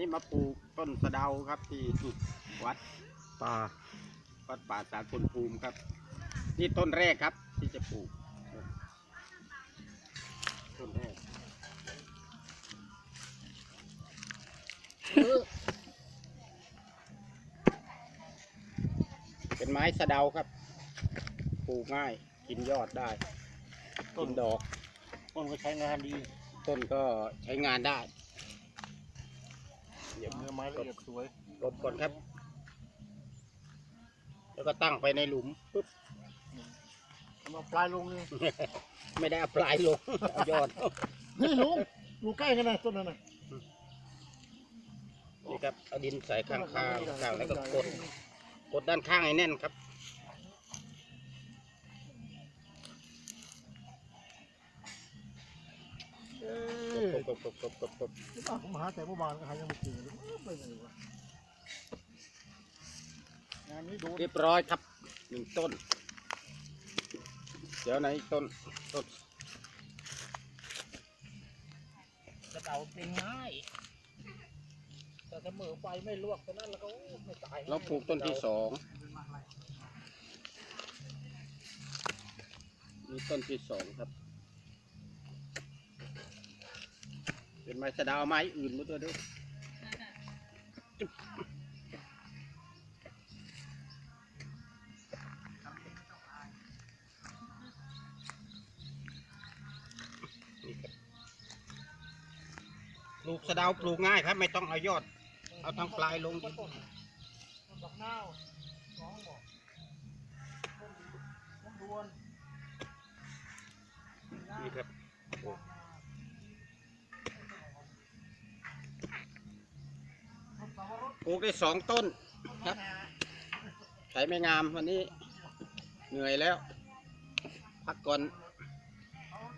นี้มาปลูกต้นสะเดาครับที่วัดป่าวัดป่าสากลภูมิครับ นี่ต้นแรกครับ ที่จะปลูกต้นแรกเป็นไม้สะเดาครับ ปลูกง่าย กินยอดได้กินดอก ต้นก็ใช้งานดี ต้นก็ใช้งานได้ เดี๋ยวเนื้อไม้ละเอียดสวยลบก่อนครับ แล้วก็ตั้งไปในหลุมปุ๊บทำเอาปลายลงนี่ไม่ได้เอาปลายลงเอายอดนี่ลุงอยู่ใกล้กันนะต้นนั้นนะนี่ครับเอาดินใส่ข้างๆข้างแล้วก็กดกดด้านข้างให้แน่นครับ อ้ยกดกดกดกดกดอ้าวผมหาแต่เมื่อวานก็หายังไม่เจอเลยไปไหนวะงานนี้โดนเรียบร้อยครับหนึ่งต้น เดี๋ยวไหนอีกต้นต้นกระเต่าเป็นไม้แต่เสมอไฟไม่ลวกตอนนั้นแล้วก็ไม่ตายเราปลูกต้นที่สองนี่ต้นที่สองครับ เป็น ไม้สะเดาวไม้อื่นมาตัวเด้วยปลูกสะเดาวปลูกง่ายครับ ไม่ต้องเอายอด เอาทั้งปลายลงดินต้นดอกนาวสองบอกต้นต้นดวนนี่ครับ ปลูกได้สองต้นครับใช้ไม่งามวันนี้ เหนื่อยแล้ว พักก่อน